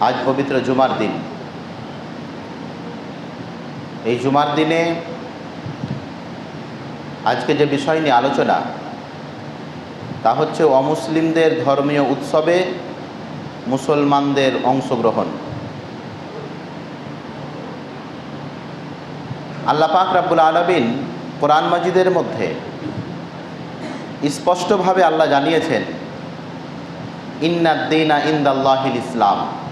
আজ পবিত্র জুমার দিন। এই জুমার দিনে আজকে যে বিষয় নিয়ে আলোচনা, তা হচ্ছে অমুসলিমদের ধর্মীয় উৎসবে মুসলমানদের অংশগ্রহণ। আল্লাহ পাক রাব্বুল আলমিন কোরআন মাজিদের মধ্যে স্পষ্টভাবে আল্লাহ জানিয়েছেন, ইন্নাদ্দিনা ইন্দাল্লাহিল ইসলাম।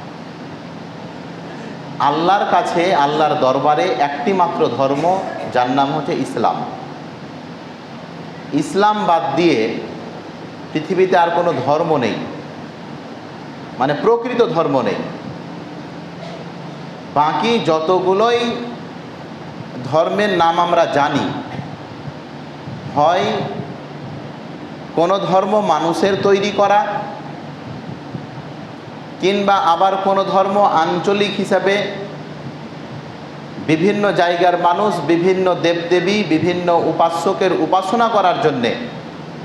আল্লাহর কাছে, আল্লাহর দরবারে একটি মাত্র ধর্ম, যার নাম হচ্ছে ইসলাম। ইসলাম বাদ দিয়ে পৃথিবীতে আর কোনো ধর্ম নেই। মানে প্রকৃত ধর্ম নেই। বাকি যতগুলোই ধর্মের নাম আমরা জানি, হয় কোনো ধর্ম মানুষের তৈরি করা কিংবা আবার কোনো ধর্ম আঞ্চলিক হিসাবে বিভিন্ন জায়গার মানুষ, বিভিন্ন দেবদেবী, বিভিন্ন উপাস্যকের উপাসনা করার জন্যে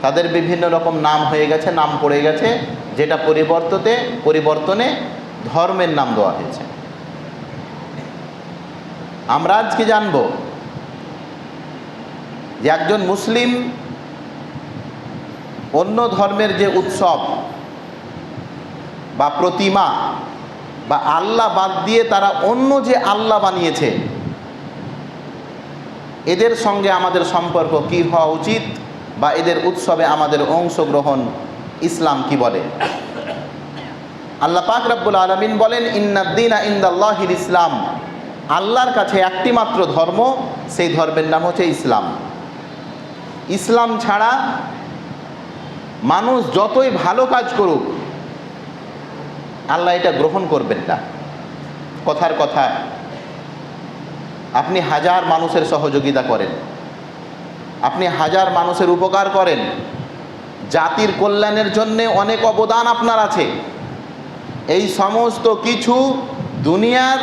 তাদের বিভিন্ন রকম নাম হয়ে গেছে, নাম পড়ে গেছে, যেটা পরিবর্ততে, পরিবর্তনে ধর্মের নাম দেওয়া হয়েছে। আমরা আজকে জানব যে একজন মুসলিম অন্য ধর্মের যে উৎসব বা প্রতিমা বা আল্লাহ বাদ দিয়ে তারা অন্য যে আল্লাহ বানিয়েছে, এদের সঙ্গে আমাদের সম্পর্ক কি হওয়া উচিত বা এদের উৎসবে আমাদের অংশগ্রহণ ইসলাম কি বলে? আল্লাহ পাক রাব্বুল আলমিন বলেন ইন্নাদ্দিনা ইন্দাল্লাহির ইসলাম। আল্লাহর কাছে একটি মাত্র ধর্ম, সেই ধর্মের নাম হচ্ছে ইসলাম। ইসলাম ছাড়া মানুষ যতই ভালো কাজ করুক আল্লাহ এটা গ্রহণ করবেন না। কথার কথা, আপনি হাজার মানুষের সহযোগিতা করেন। আপনি হাজার মানুষের উপকার করেন। জাতির কল্যাণের জন্যে অনেক অবদান আপনার আছে। এই সমস্ত কিছু দুনিয়ার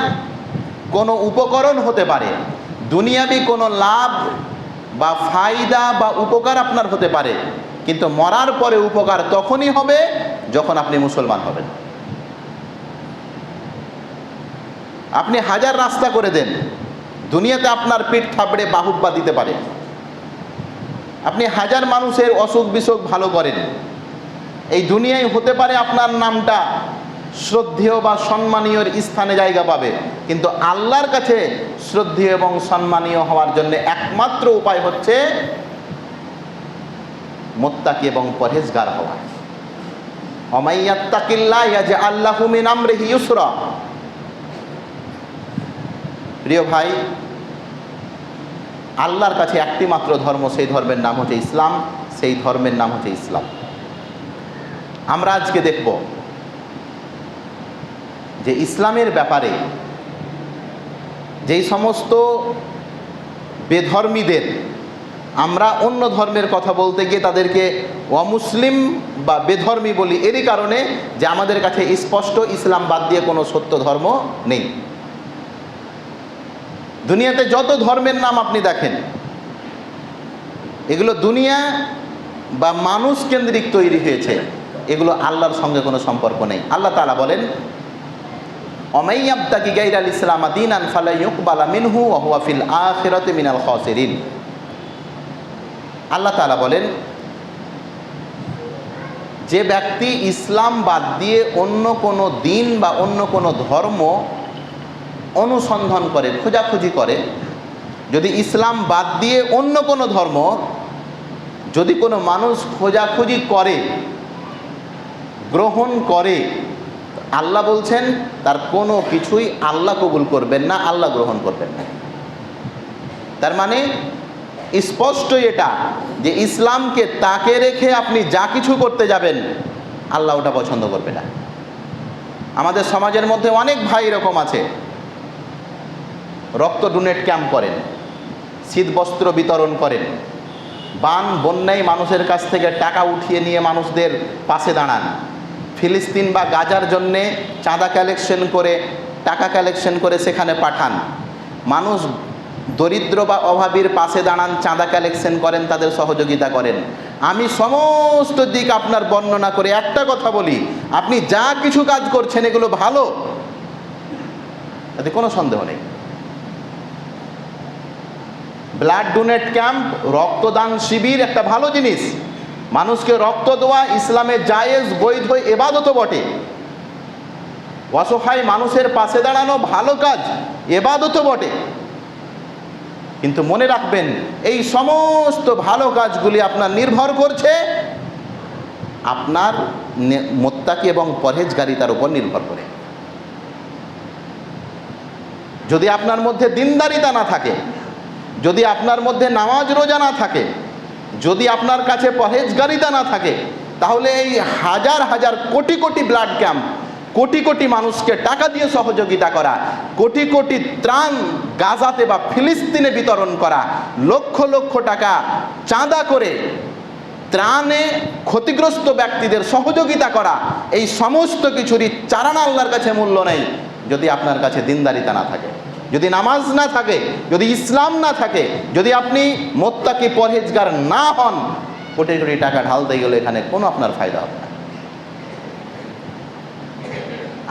কোনো উপকরণ হতে পারে। দুনিয়াবি কোনো লাভ বা ফায়দা বা উপকার আপনার হতে পারে। কিন্তু মরার পরে উপকার তখনই হবে যখন আপনি মুসলমান হবেন। আপনি হাজার রাস্তা করে দেন, দুনিয়াতে আপনার পিঠ থাবড়ে বাহুব্বা দিতে পারে। আপনি হাজার মানুষের অসুখ বিসুখ ভালো করেন। এই দুনিয়ায় হতে পারে আপনার নামটা শ্রদ্ধেয় বা সম্মানীয় স্থানে জায়গা পাবে, কিন্তু আল্লাহর কাছে শ্রদ্ধেয় এবং সম্মানীয় হওয়ার জন্য একমাত্র উপায় হচ্ছে মোত্তাকি এবং পরহেজগার হওয়া। অমাইয়াত্তাকিল্লাহ যে আল্লাহ মিন আমরিহি ইউসরা। প্রিয় ভাই, আল্লাহর কাছে একটি মাত্র ধর্ম, সেই ধর্মের নাম হচ্ছে ইসলাম, সেই ধর্মের নাম হচ্ছে ইসলাম। আমরা আজকে দেখব যে ইসলামের ব্যাপারে যেই সমস্ত বেধর্মীদের আমরা অন্য ধর্মের কথা বলতে গিয়ে তাদেরকে অমুসলিম বা বেধর্মী বলি, এরই কারণে যে আমাদের কাছে স্পষ্ট ইসলাম বাদ দিয়ে কোনো সত্য ধর্ম নেই। দুনিয়াতে যত ধর্মের নাম আপনি দেখেন, এগুলো দুনিয়া বা মানুষ কেন্দ্রিক তৈরি হয়েছে, এগুলো আল্লাহর সঙ্গে কোনো সম্পর্ক নেই। আল্লাহ তালা বলেন অমাইয়াবতাকি গাইরাল ইসলাম দিন আন ফালাইকবালা মিনহু ওহুয়াফিল আখিরাতে মিনাল খসেরিন। আল্লাহ তালা বলেন, যে ব্যক্তি ইসলাম বাদ দিয়ে অন্য কোনো দিন বা অন্য কোনো ধর্ম অনুসন্ধান করে, খোঁজাখুঁজি করে। যদি ইসলাম বাদ দিয়ে অন্য কোনো ধর্ম, যদি কোনো মানুষ খোঁজাখুঁজি করে, গ্রহণ করে, আল্লাহ বলছেন, তার কোনো কিছুই আল্লাহ কবুল করবেন না, আল্লাহ গ্রহণ করবেন না। তার মানে স্পষ্ট এটা যে ইসলামকে তাকে রেখে আপনি যা কিছু করতে যাবেন, আল্লাহ ওটা পছন্দ করবে না। আমাদের সমাজের মধ্যে অনেক ভাই এরকম আছে। রক্ত ডোনেট ক্যাম্প করেন শীত বস্ত্র বিতরণ করেন, বান বন্যায় মানুষের কাছ থেকে টাকা উঠিয়ে নিয়ে মানুষদের পাশে দাঁড়ান। ফিলিস্তিন বা গাজার জন্যে চাঁদা কালেকশন করে, টাকা কালেকশন করে সেখানে পাঠান। মানুষ দরিদ্র বা অভাবীর পাশে দাঁড়ান, চাঁদা কালেকশন করেন, তাদের সহযোগিতা করেন। আমি সমস্ত দিক আপনার বর্ণনা করে একটা কথা বলি, আপনি যা কিছু কাজ করছেন এগুলো ভালো? তাতে কোনো সন্দেহ নেই। ব্লাড ডোনেট ক্যাম্প, রক্তদান শিবির একটা ভালো জিনিস। মানুষকে রক্ত দেওয়া ইসলামের জায়েজ, বৈধ, এবাদতও বটে। অসহায় মানুষের পাশে দাঁড়ানো ভালো কাজ, এবাদতও বটে। কিন্তু মনে রাখবেন, এই সমস্ত ভালো কাজগুলি আপনার নির্ভর করছে আপনার মোত্তাকি এবং পরহেজগারিতার উপর নির্ভর করে। যদি আপনার মধ্যে দিনদারিতা না থাকে যদি আপনার মধ্যে নামাজ রোজা না থাকে, যদি আপনার কাছে পরহেজগারিতা না থাকে, তাহলে এই হাজার হাজার কোটি কোটি ব্লাড ক্যাম্প কোটি কোটি মানুষকে টাকা দিয়ে সহযোগিতা করা, কোটি কোটি ত্রাণ গাজাতে বা ফিলিস্তিনে বিতরণ করা, লক্ষ লক্ষ টাকা চাঁদা করে ত্রাণে ক্ষতিগ্রস্ত ব্যক্তিদের সহযোগিতা করা, এই সমস্ত কিছুরই চারানা আল্লাহর কাছে মূল্য নেই, যদি আপনার কাছে দিনদারিতা না থাকে। যদি নামাজ না থাকে, যদি ইসলাম না থাকে, যদি আপনি মোত্তাকি পরহেজগার না হন, কোটি কোটি টাকা ঢালতে গেলে এখানে কোনো আপনার ফায়দা হবে না।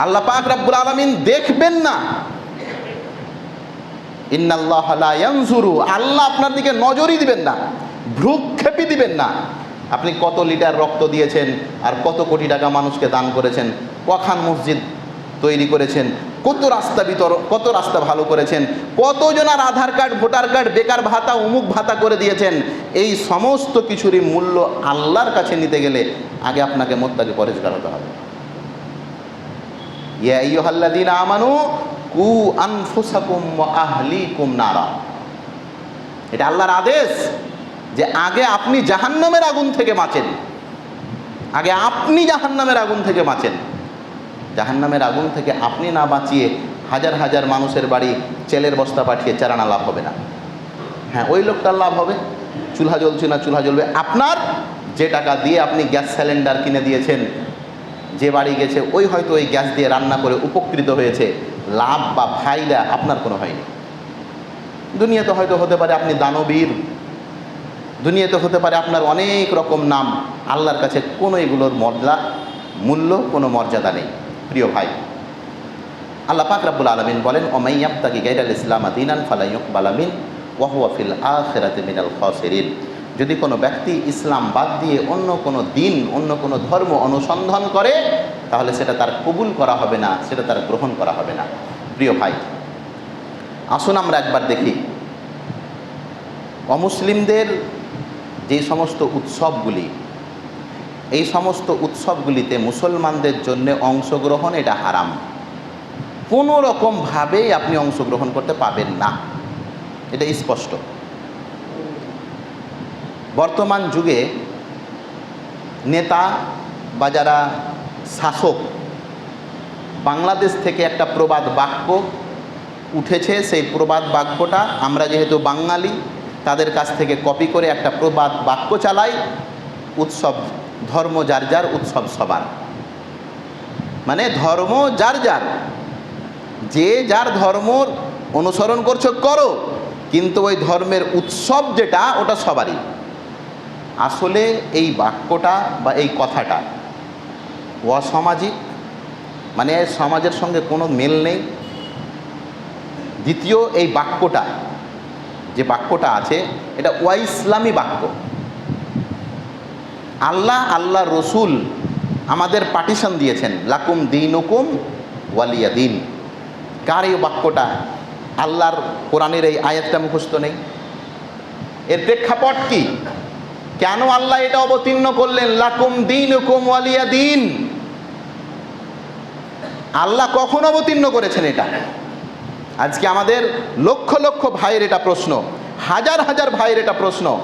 আল্লাহ পাক রাব্বুল আলামিন দেখবেন না। ইন্নাল্লাহ আল্লাহ আপনার দিকে নজরই দিবেন না, ভ্রুক্ষেপই দিবেন না। আপনি কত লিটার রক্ত দিয়েছেন আর কত কোটি টাকা মানুষকে দান করেছেন, কখান মসজিদ তৈরি করেছেন, কত রাস্তা বিতরণ কত রাস্তা ভালো করেছেন, কতজনার আধার কার্ড, ভোটার কার্ড, বেকার ভাতা অমুক ভাতা করে দিয়েছেন, এই সমস্ত কিছুরই মূল্য আল্লাহর কাছে নিতে গেলে আগে আপনাকে মোত্তাকে পরেজগার হতে হবে। ইয়া আইয়ুহাল্লাযীনা আমানু, কু আনফুসাকুম আহলিকুম নারা। এটা আল্লাহর আদেশ যে আগে আপনি জাহান্নামের আগুন থেকে বাঁচেন। আগে আপনি জাহান্নামের আগুন থেকে বাঁচেন। জাহান্নামের আগুন থেকে আপনি না বাঁচিয়ে হাজার হাজার মানুষের বাড়ি চেলের বস্তা পাঠিয়ে চারানা লাভ হবে না। হ্যাঁ ওই লোকটার লাভ হবে। চুলহা জ্বলছে না, চুলহা জ্বলবে। আপনার যে টাকা দিয়ে আপনি গ্যাস সিলিন্ডার কিনে দিয়েছেন, যে বাড়ি গেছে, ওই হয়তো ওই গ্যাস দিয়ে রান্না করে উপকৃত হয়েছে। লাভ বা ফায়দা আপনার কোনো হয়নি। দুনিয়াতে হয়তো হতে পারে আপনি দানবীর। দুনিয়াতে হতে পারে আপনার অনেক রকম নাম। আল্লাহর কাছে কোনো এগুলোর মর্যাদা, মূল্য, কোনো মর্যাদা নেই। প্রিয় ভাই, আল্লাহ পাক রাব্বুল আলমিন বলেন ওমাইয়াবতাকি গাইরাল ইসলাম আদিনান ফালাইয়ুক বালামিন ওয়াহুয়াফিল আখেরাতে মিনাল খসেরিন। যদি কোনো ব্যক্তি ইসলাম বাদ দিয়ে অন্য কোনো দিন, অন্য কোনো ধর্ম অনুসন্ধান করে, তাহলে সেটা তার কবুল করা হবে না, সেটা তার গ্রহণ করা হবে না। প্রিয় ভাই, আসুন আমরা একবার দেখি, অমুসলিমদের যে সমস্ত উৎসবগুলি এই সমস্ত উৎসবগুলিতে মুসলমানদের জন্য অংশগ্রহণ এটা হারাম। কোনো রকমভাবেই আপনি অংশগ্রহণ করতে পাবেন না। এটা স্পষ্ট। বর্তমান যুগে নেতা বা যারা শাসক, বাংলাদেশ থেকে একটা প্রবাদ বাক্য উঠেছে, সেই প্রবাদ বাক্যটা আমরা যেহেতু বাঙালি, তাদের কাছ থেকে কপি করে একটা প্রবাদ বাক্য চালাই, উৎসব ধর্ম যার যার উৎসব সবার। মানে ধর্ম যার যার। যে যার ধর্ম অনুসরণ করছ করো, কিন্তু ওই ধর্মের উৎসব যেটা, ওটা সবারই। আসলে এই বাক্যটা বা এই কথাটা অসামাজিক মানে সমাজের সঙ্গে কোনো মেল নেই। দ্বিতীয় এই বাক্যটা, যে বাক্যটা আছে, এটা ওয়া ইসলামী বাক্য। আল্লাহ আল্লাহ রসুল আমাদের পার্টিশন দিয়েছেন, লাকুম দিন হুকুম ওয়ালিয়া দিন। কার এই বাক্যটা? আল্লাহর কোরআনের এই আয়াতটা মুখস্থ নেই। এর প্রেক্ষাপট কি? কেন আল্লাহ এটা অবতীর্ণ করলেন? লাকুম দিন হুকুম ওয়ালিয়া দিন। আল্লাহ কখন অবতীর্ণ করেছেন এটা? আজকে আমাদের লক্ষ লক্ষ ভাইয়ের এটা প্রশ্ন, হাজার হাজার ভাইয়ের এটা প্রশ্ন।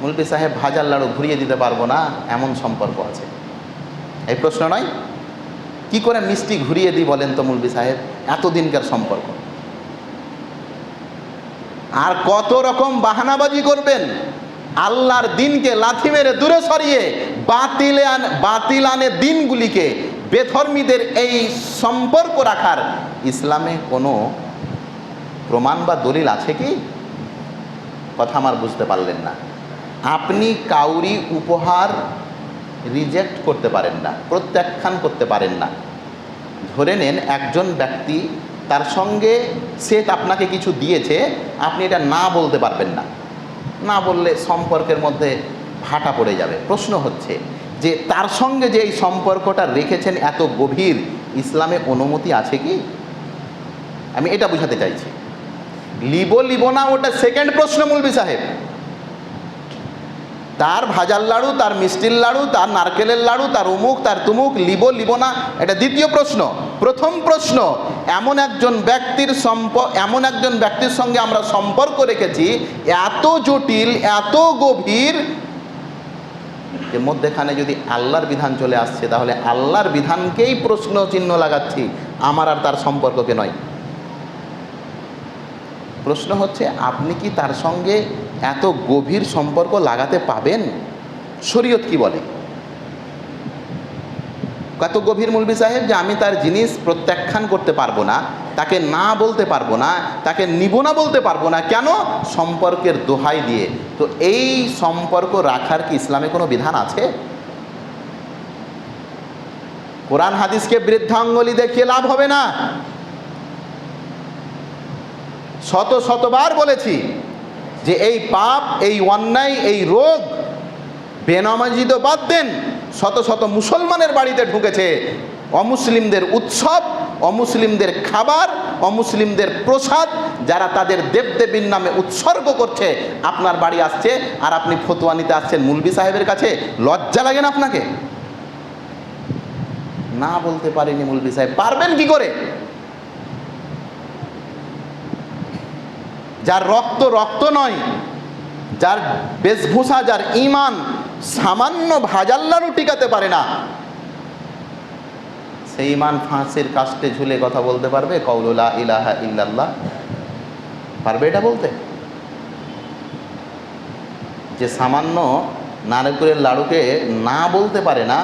মুলবি সাহেব ভাজার লাড়ু ঘুরিয়ে দিতে পারব না, এমন সম্পর্ক আছে। এই প্রশ্ন নয়? কি করে মিষ্টি ঘুরিয়ে দিই বলেন তো মুলবি সাহেব? এতদিনকার সম্পর্ক। আর কত রকম বাহানাবাজি করবেন? আল্লাহর দিনকে লাথি মেরে দূরে সরিয়ে বাতিলে বাতিল আনে দিনগুলিকে বেধর্মীদের এই সম্পর্ক রাখার ইসলামে কোনো প্রমাণ বা দলিল আছে কি? কথা আমার বুঝতে পারলেন না। আপনি কাউরি উপহার রিজেক্ট করতে পারেন না, প্রত্যাখ্যান করতে পারেন না। ধরে নেন একজন ব্যক্তি তার সঙ্গে সে আপনাকে কিছু দিয়েছে, আপনি এটা না বলতে পারবেন না। না বললে সম্পর্কের মধ্যে ভাটা পড়ে যাবে। প্রশ্ন হচ্ছে যে তার সঙ্গে যে এই সম্পর্কটা রেখেছেন এত গভীর, ইসলামে অনুমতি আছে কি? আমি এটা বুঝাতে চাইছি। লিব লিব না, ওটা সেকেন্ড প্রশ্ন, মুলবি সাহেব। তার ভাজার লাড়ু, তার মিষ্টির লাড়ু, তার নারকেলের লাড়ু, তার উমুক, তার তুমুক, লিব লিব না এটা দ্বিতীয় প্রশ্ন। প্রথম প্রশ্ন, এমন একজন ব্যক্তির সম্প, এমন একজন ব্যক্তির সঙ্গে আমরা সম্পর্ক রেখেছি, এত জটিল, এত গভীর, যে মধ্যেখানে যদি আল্লাহর বিধান চলে আসছে, তাহলে আল্লাহর বিধানকেই প্রশ্ন চিহ্ন লাগাচ্ছি, আমার আর তার সম্পর্ককে নয়। প্রশ্ন হচ্ছে, আপনি কি তার সঙ্গে এত গভীর সম্পর্ক লাগাতে পাবেন? শরীয়ত কি বলে? কত গভীর মুলবি সাহেব যে আমি তার জিনিস প্রত্যাখ্যান করতে পারব না, তাকে না বলতে পারব না, তাকে নিব না বলতে পারব না, কেন? সম্পর্কের দোহাই দিয়ে। তো এই সম্পর্ক রাখার কি ইসলামে কোনো বিধান আছে? কোরআন হাদিসকে বৃদ্ধাঙ্গলি দেখিয়ে লাভ হবে না। শত শতবার বলেছি যে এই পাপ, এই অন্যায়, এই রোগ বেনামাজি তো বাদ দেন, শত শত মুসলমানের বাড়িতে ঢুকেছে। অমুসলিমদের উৎসব, অমুসলিমদের খাবার, অমুসলিমদের প্রসাদ, যারা তাদের দেবদেবীর নামে উৎসর্গ করছে, আপনার বাড়ি আসছে আর আপনি ফতোয়া নিতে আসছেন মুলবি সাহেবের কাছে, লজ্জা লাগে না আপনাকে? না বলতে পারেনি মুলবি সাহেব। পারবেন কি করে? যার রক্ত রক্ত নয়, যার বেশভূষা, যার ইমান সামান্য ভাজাল্লারও টিকাতে পারে না সেই ইমান ফাঁসের কাস্টে ঝুলে কথা বলতে পারবে কৌলুলা ইলাহা ইল্লাল্লাহ। পারবে এটা বলতে? যে সামান্য নারকেলের লাড়ুকে না বলতে পারে না,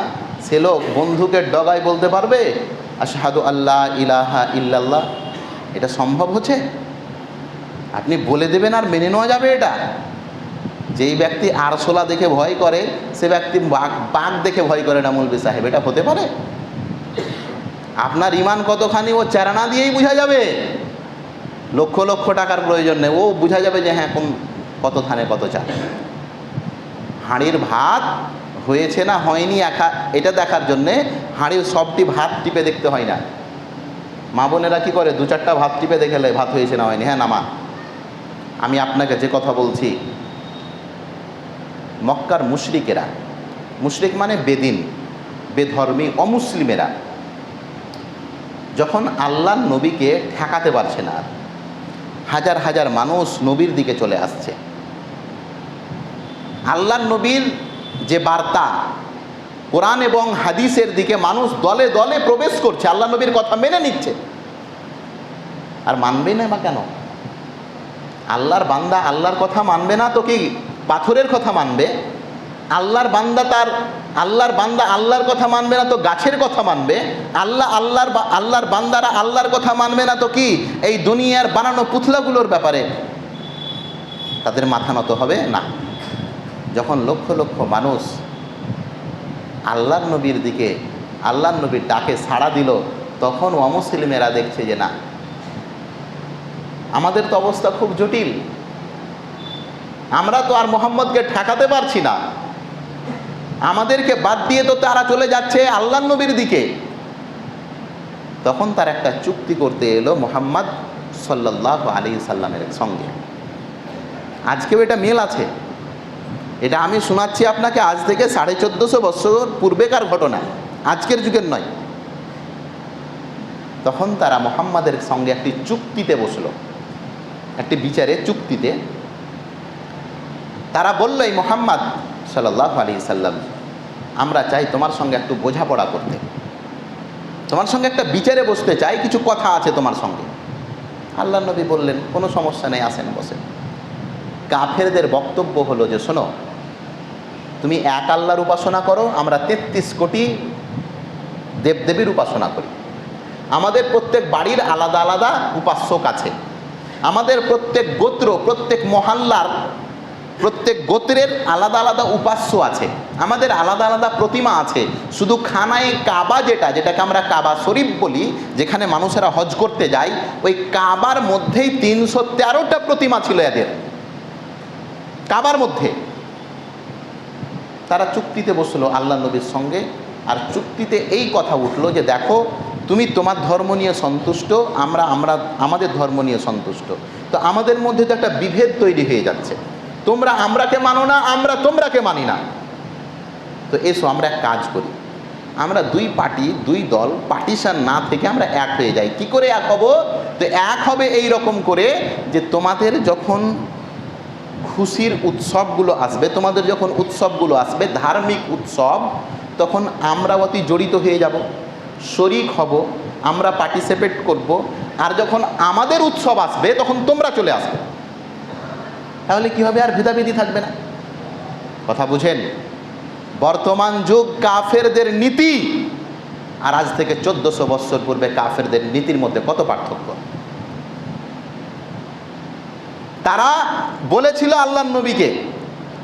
সে লোক বন্ধুকে ডগায় বলতে পারবে, আশহাদু আল্লাহ ইলাহা ইল্লাল্লাহ। এটা সম্ভব হচ্ছে? আপনি বলে দেবেন আর মেনে নেওয়া যাবে এটা। যেই ব্যক্তি আরশোলা দেখে ভয় করে, সে ব্যক্তি বাঘ বাঘ দেখে ভয় করে না মুলবি সাহেব, এটা হতে পারে? আপনার ইমান কতখানি ও চারানা দিয়েই বোঝা যাবে। লক্ষ লক্ষ টাকার প্রয়োজন নেই, ও বোঝা যাবে যে হ্যাঁ কোন কত থানে কত চা হাঁড়ির ভাত হয়েছে না হয়নি একা, এটা দেখার জন্যে হাঁড়ির সবটি ভাত টিপে দেখতে হয় না। মা বোনেরা কী করে, দু চারটা ভাত টিপে দেখেলে ভাত হয়েছে না হয়নি হ্যাঁ না মা? আমি আপনাকে যে কথা বলছি মক্কার মুশরিকেরা মুশরিক মানে বেদিন বেধর্মী অমুসলিমেরা যখন আল্লাহ নবীকে ঠেকাতে পারছে না আর, হাজার হাজার মানুষ নবীর দিকে চলে আসছে। আল্লাহ নবীর যে বার্তা কোরআন এবং হাদিসের দিকে মানুষ দলে দলে প্রবেশ করছে আল্লাহ নবীর কথা মেনে নিচ্ছে। আর মানবে না বা কেন? আল্লাহর বান্দা আল্লাহর কথা মানবে না, তো কি পাথরের কথা মানবে? আল্লাহর বান্দা তার, আল্লাহর বান্দা আল্লাহর কথা মানবে না, তো গাছের কথা মানবে? আল্লাহ আল্লাহর আল্লাহর বান্দারা আল্লাহর কথা মানবে না, তো কি এই দুনিয়ার বানানো পুতলাগুলোর ব্যাপারে? তাদের মাথা নত হবে? না। যখন লক্ষ লক্ষ মানুষ আল্লাহর নবীর দিকে, আল্লাহর নবীর ডাকে সাড়া দিল, তখন অমুসলিমেরা দেখছে যে না আমাদের তো অবস্থা খুব জটিল। আমরা তো আর মোহাম্মদকে ঠেকাতে পারছি না। আমাদেরকে বাদ দিয়ে তো তারা চলে যাচ্ছে আল্লাহ নবীর দিকে। তখন তার একটা চুক্তি করতে এলো মোহাম্মদ সাল্লাহ আলী সাল্লামের সঙ্গে। আজকেও এটা মেল আছে। এটা আমি শোনাচ্ছি আপনাকে আজ থেকে সাড়ে চোদ্দোশো বছর পূর্বেকার ঘটনা। আজকের যুগের নয়। তখন তারা মোহাম্মদের সঙ্গে একটি চুক্তিতে বসল। একটি বিচারে চুক্তিতে, তারা বলল, এই মোহাম্মদ সাল্লাহ আলী সাল্লাম, আমরা চাই তোমার সঙ্গে একটু বোঝাপড়া করতে। তোমার সঙ্গে একটা বিচারে বসতে চাই, কিছু কথা আছে তোমার সঙ্গে। আল্লাহ নবী বললেন, কোনো সমস্যা নেই, আসেন বসে কাফেরদের বক্তব্য হলো যে, শোনো, তুমি এক আল্লাহর উপাসনা করো, আমরা তেত্রিশ কোটি দেবদেবীর উপাসনা করি। আমাদের প্রত্যেক বাড়ির আলাদা আলাদা উপাস্যক আছে। আমাদের প্রত্যেক গোত্র, প্রত্যেক মহল্লার, প্রত্যেক গোত্রের আলাদা আলাদা উপাস্য আছে। আমাদের আলাদা আলাদা প্রতিমা আছে। শুধু খানায় কাবা যেটা, যেটাকে আমরা কাবা শরীফ বলি, যেখানে মানুষেরা হজ করতে যায়, ওই কাবার মধ্যেই তিনশো তেরোটা প্রতিমা ছিল এদের। কাবার মধ্যে। তারা চুক্তিতে বসল আল্লাহ নবীর সঙ্গে, আর চুক্তিতে এই কথা উঠল যে দেখো তুমি তোমার ধর্ম নিয়ে সন্তুষ্ট, আমরা আমরা আমাদের ধর্ম নিয়ে সন্তুষ্ট। তো আমাদের মধ্যে তো একটা বিভেদ তৈরি হয়ে যাচ্ছে। তোমরা আমরাকে মানো না, আমরা তোমরাকে মানি না। তো এসো, আমরা এক কাজ করি। আমরা দুই পার্টি, দুই দল, পার্টিশন না থেকে আমরা এক হয়ে যাই। কি করে এক হব? তো এক হবে এই রকম করে যে তোমাদের যখন খুশির উৎসবগুলো আসবে, তোমাদের যখন উৎসবগুলো আসবে, ধার্মিক উৎসব, তখন আমরা অতি জড়িত হয়ে যাব। শরিক হব, আমরা পার্টিসিপেট করব, আর যখন আমাদের উৎসব আসবে, তখন তোমরা চলে আসবে। তাহলে কি হবে? আর ভেদাভেদি থাকবে না। কথা বুঝেন? বর্তমান যুগ কাফেরদের নীতি, আর আজ থেকে চোদ্দশো বৎসর পূর্বে কাফেরদের নীতির মধ্যে কত পার্থক্য? তারা বলেছিল আল্লাহ নবীকে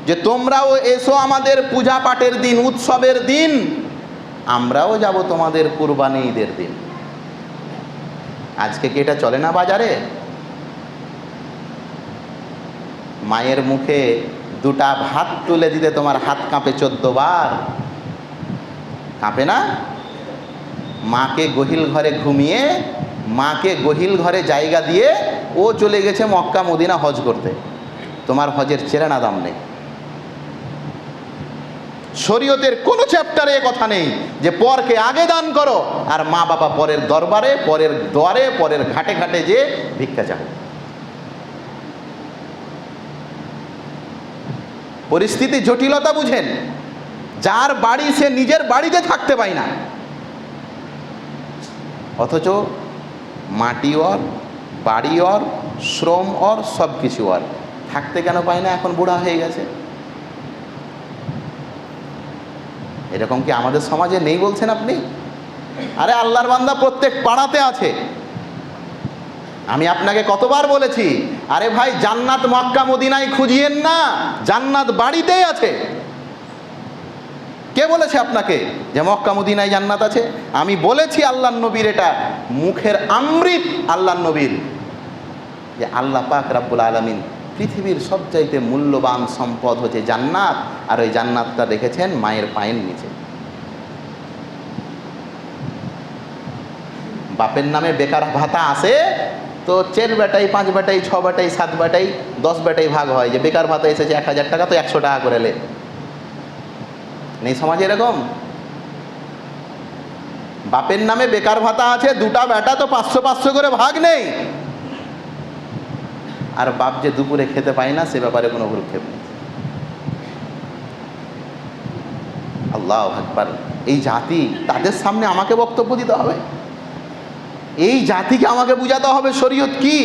যে, তোমরাও এসো আমাদের পূজা পাঠের দিন, উৎসবের দিন আমরাও যাব তোমাদের কুরবানি ঈদের দিন। আজকে কি এটা চলে না বাজারে? মায়ের মুখে দুটা ভাত তুলে দিতে তোমার হাত কাঁপে চোদ্দ বার। কাঁপে না? মাকে গহিল ঘরে ঘুমিয়ে, মাকে গহিল ঘরে জায়গা দিয়ে ও চলে গেছে মক্কা মদিনা হজ করতে। তোমার হজের চেরানা দাম নেই। শরীয়তের কোনো চ্যাপ্টারে কথা নেই যে পরকে আগে দান করো আর মা বাবা পরের দরবারে, পরের দ্বারে পরের ঘাটে ঘাটে যে ভিক্ষা চাও। পরিস্থিতি জটিলতা বুঝেন। যার বাড়ি সে নিজের বাড়িতে থাকতে পায় না। অথচ মাটি ওর, বাড়ি ওর, শ্রম ওর সব কিছু ওর। থাকতে কেন পায় না? এখন বুড়া হয়ে গেছে। এরকম কি আমাদের সমাজে নেই বলছেন আপনি? আরে আল্লাহর বান্দা প্রত্যেক পাড়াতে আছে। আমি আপনাকে কতবার বলেছি, আরে ভাই জান্নাত মক্কা মদিনায় খুঁজিয়েন না, জান্নাত বাড়িতেই আছে। কে বলেছে আপনাকে যে মক্কা মদিনায় জান্নাত আছে? আমি বলেছি আল্লাহ নবীর এটা, মুখের আমৃত আল্লাহ নবীর। যে আল্লাহ পাক রাব্বুল আলমিন পৃথিবীর সবচাইতে মূল্যবান সম্পদ হচ্ছে জান্নাত, আর ওই জান্নাতটা রেখেছেন মায়ের পায়ের নিচে। বাপের নামে বেকার ভাতা আসে তো চের বেটাই, পাঁচ বেটাই, ছ বেটাই, সাত বেটাই, দশ বেটাই ভাগ হয়। যে বেকার ভাতা এসেছে এক হাজার টাকা, তো একশো টাকা করে লে। নেই সমাজে এরকম? বাপের নামে বেকার ভাতা আছে, দুটা বেটা তো পাঁচশো পাঁচশো করে ভাগ নেই। আর বাপ যে দুপুরে খেতে পায় না, সে ব্যাপারে কোনো ভ্রুক্ষেপ নেই। আল্লাহ আকবার। এই জাতি তাদের সামনে আমাকে বক্তব্য দিতে হবে? এই জাতিকে আমাকে বুঝাতে হবে শরীয়ত কি?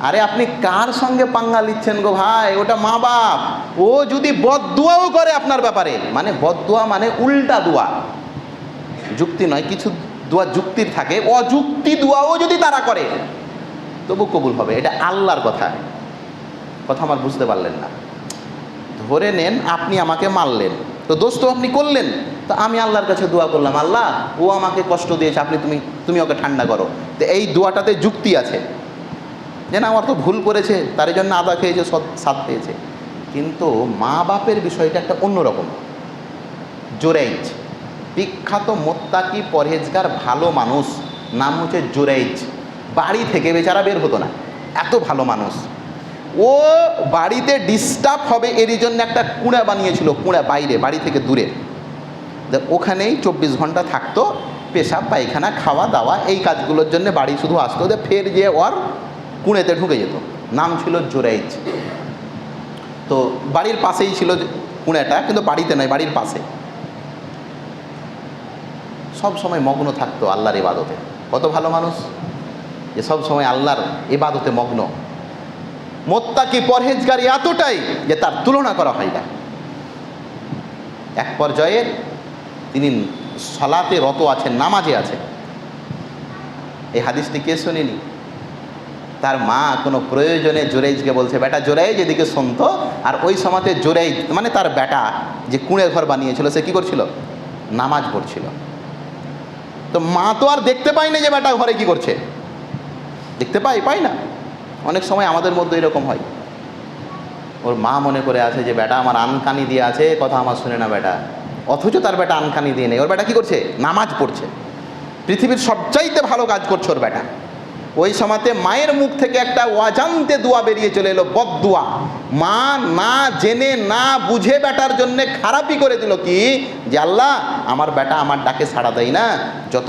আরে আপনি কার সঙ্গে পাঙ্গা লিচ্ছেন গো ভাই? ওটা মা বাপ। ও যদি বদদুয়াও করে আপনার ব্যাপারে মানে বদদুয়া মানে উল্টা দোয়া। যুক্তি নয়, কিছু দোয়া যুক্তির থাকে, অযুক্তি দোয়াও যদি তারা করে তবু কবুল হবে, এটা আল্লাহর কথা। কথা আমার বুঝতে পারলেন না। ধরে নেন আপনি আমাকে মারলেন। তো দোস্ত, আপনি করলেন। তো আমি আল্লাহর কাছে দোয়া করলাম, আল্লাহ, ও আমাকে কষ্ট দিয়েছে, আপনি তুমি তুমি ওকে ঠান্ডা করো। তো এই দোয়াটাতে যুক্তি আছে। যে না আমার তো ভুল করেছে তার জন্য আদা খেয়েছে, সৎ- সাদ পেয়েছে। কিন্তু মা বাপের বিষয়টা একটা অন্যরকম। জোরাইজ। বিখ্যাত মোত্তাকি পরহেজগার ভালো মানুষ, নাম হচ্ছে জোরাইজ। বাড়ি থেকে বেচারা বের হতো না। এত ভালো মানুষ। ও বাড়িতে ডিস্টার্ব হবে এরই জন্য একটা কুঁড়া বানিয়েছিল, কুঁড়া বাইরে, বাড়ি থেকে দূরে। ওখানেই চব্বিশ ঘণ্টা থাকতো, পেশাব, পায়খানা, খাওয়া দাওয়া, এই কাজগুলোর জন্য বাড়ি শুধু আসতো, যে ফের যে ওর কুঁড়েতে ঢুকে যেত। নাম ছিল জোরাইজ। তো বাড়ির পাশেই ছিল কুঁড়েটা, কিন্তু বাড়িতে নয়, বাড়ির পাশে। সব সময় মগ্ন থাকতো আল্লাহর ইবাদতে। কত ভালো মানুষ। যে সব সময় আল্লাহর ইবাদতে মগ্ন। মোত্তাকি পরহেজগারি এতটাই যে তার তুলনা করা হয় না। এক পর্যায়ে তিনি সলাতে রত আছেন, নামাজে আছেন এই হাদিসটি কে শোনেনি? তার মা কোনো প্রয়োজনে জোরেজকে বলছে, বেটা জোরেজ এদিকে শুনতো আর ওই সময়তে জোরেজ মানে তার বেটা যে কুঁড়ে ঘর বানিয়েছিল, সে কি করছিল? নামাজ পড়ছিল। তো মা তো আর দেখতে পায় না যে বেটা ঘরে কি করছে। দেখতে পাই পাই না। অনেক সময় আমাদের মধ্যে এরকম হয়। ওর মা মনে করে আছে যে, বেটা, আমার আনকানি দিয়ে আছে, কথা আমার শুনে না বেটা। অথচ তার বেটা আনকানি দিয়ে নেই। ওর বেটা কি করছে? নামাজ পড়ছে। পৃথিবীর সবচাইতে ভালো কাজ করছে ওর বেটা। ওই সময়তে মায়ের মুখ থেকে একটা অজান্তে দোয়া বেরিয়ে চলে এলো, বদদুয়া। মা না জেনে, না বুঝে বেটার জন্যে খারাপই করে দিল কি? যে, আল্লাহ, আমার বেটা আমার ডাকে সাড়া দেয় না। যত